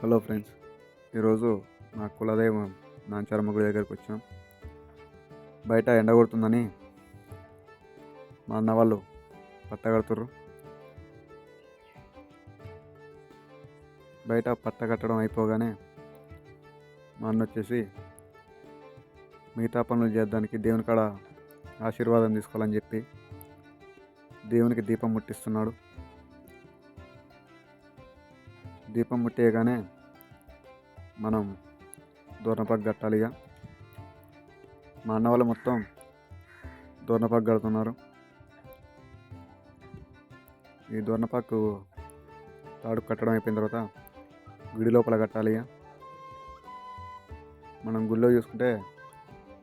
Hello friends ఈరోజు నా కులదైవం నాంచారమ్మ గుడి దగ్గరికి వచ్చాం. బయట ఎండ కొడుతుందని మా అన్న వాళ్ళు పట్ట కడుతుర్రు బయట పట్ట కట్టడం అయిపోగానే మా అన్న వచ్చేసి మిగతా పనులు చేద్దానికి దేవుని కాడ ఆశీర్వాదం తీసుకోవాలని చెప్పి దేవునికి దీపం ముట్టిస్తున్నాడు. దీపం ముట్టేయగానే మనం దూర్నపాకు కట్టాలిగా మా అన్న వాళ్ళు మొత్తం దూర్నపాకు కడుతున్నారు. ఈ దూర్నపాకు తాడు కట్టడం అయిపోయిన తర్వాత గుడి లోపల కట్టాలి ఇక. మనం గుడిలో చూసుకుంటే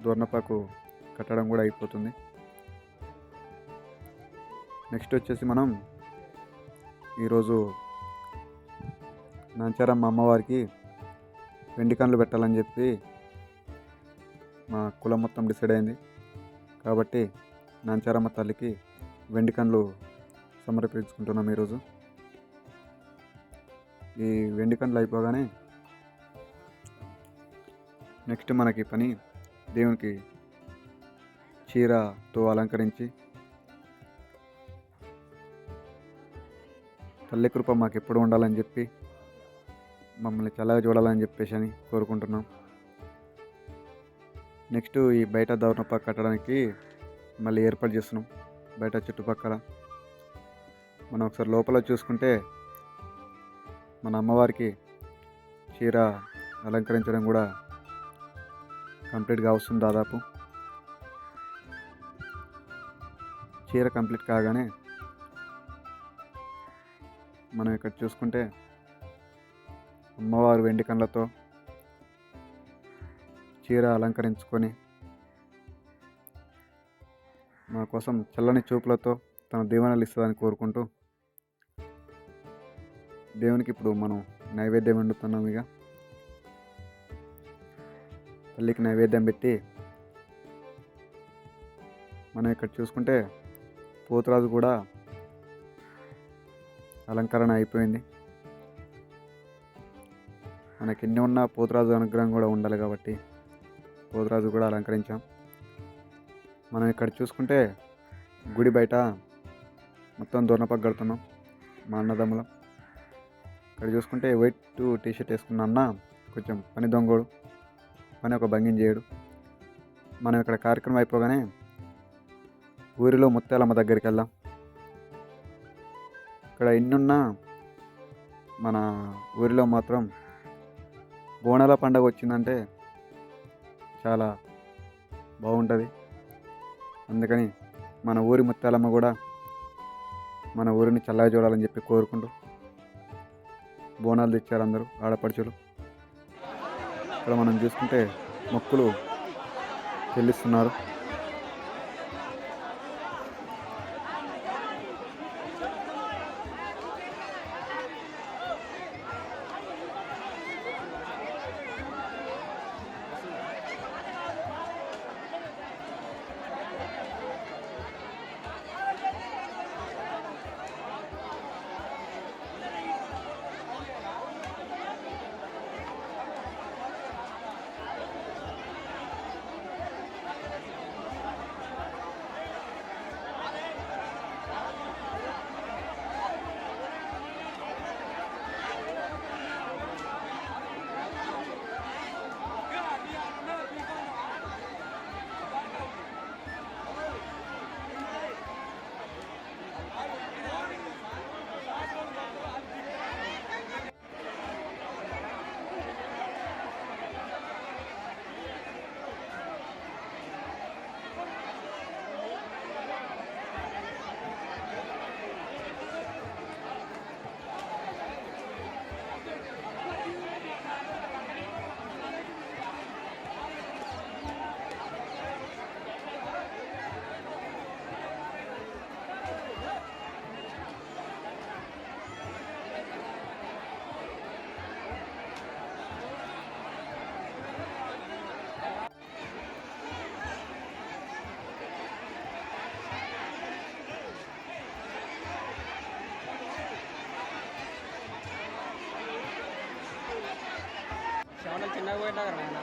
దూర్నపాకు కట్టడం కూడా అయిపోతుంది. నెక్స్ట్ వచ్చేసి మనం ఈరోజు నాంచారమ్మ అమ్మవారికి వెండి కన్నులు పెట్టాలని చెప్పి మా కులం మొత్తం డిసైడ్ అయింది. కాబట్టి నాంచారమ్మ తల్లికి వెండి కన్నులు సమర్పించుకుంటున్నాం ఈరోజు. ఈ వెండి కన్నులు అయిపోగానే నెక్స్ట్ మనకి పని దేవునికి చీరతో అలంకరించి తల్లి కృప మాకు ఎప్పుడు ఉండాలని చెప్పి మమ్మల్ని చల్లగా చూడాలని చెప్పేసి అని కోరుకుంటున్నాం. నెక్స్ట్ ఈ బయట దౌర్నపాకు కట్టడానికి మళ్ళీ ఏర్పాటు చేస్తున్నాం. బయట చుట్టుపక్కల మనం ఒకసారి లోపల చూసుకుంటే మన అమ్మవారికి చీర అలంకరించడం కూడా కంప్లీట్గా వస్తుంది దాదాపు. చీర కంప్లీట్ కాగానే మనం ఇక్కడ చూసుకుంటే అమ్మవారు వెండి కళ్ళతో చీర అలంకరించుకొని మా కోసం చల్లని చూపులతో తన దీవెనలు ఇస్తుందని కోరుకుంటూ దేవునికి ఇప్పుడు మనం నైవేద్యం వండుతున్నాం ఇక. తల్లికి నైవేద్యం పెట్టి మనం ఇక్కడ చూసుకుంటే పోతురాజు కూడా అలంకరణ అయిపోయింది. మనకి ఎన్ని ఉన్నా పోతురాజు అనుగ్రహం కూడా ఉండాలి కాబట్టి పోతురాజు కూడా అలంకరించాం. మనం ఇక్కడ చూసుకుంటే గుడి బయట మొత్తం దూర్నపక్క కడుతున్నాం మా అన్నదమ్ములం. ఇక్కడ చూసుకుంటే వైట్ టీ షర్ట్ వేసుకున్న అన్న కొంచెం పని దొంగోడు పని ఒక భంగిం చేయడు. మనం ఇక్కడ కార్యక్రమం అయిపోగానే ఊరిలో ముత్యాలమ్మ దగ్గరికి వెళ్దాం. ఇక్కడ ఎన్నున్నా మన ఊరిలో మాత్రం బోనాల పండగ వచ్చిందంటే చాలా బాగుంటుంది. అందుకని మన ఊరి ముత్తాలమ్మ కూడా మన ఊరిని చల్లగా చూడాలని చెప్పి కోరుకుంటూ బోనాలు తెచ్చారు అందరూ ఆడపడుచులు. ఇక్కడ మనం చూసుకుంటే మొక్కులు చెల్లిస్తున్నారు. buena granada.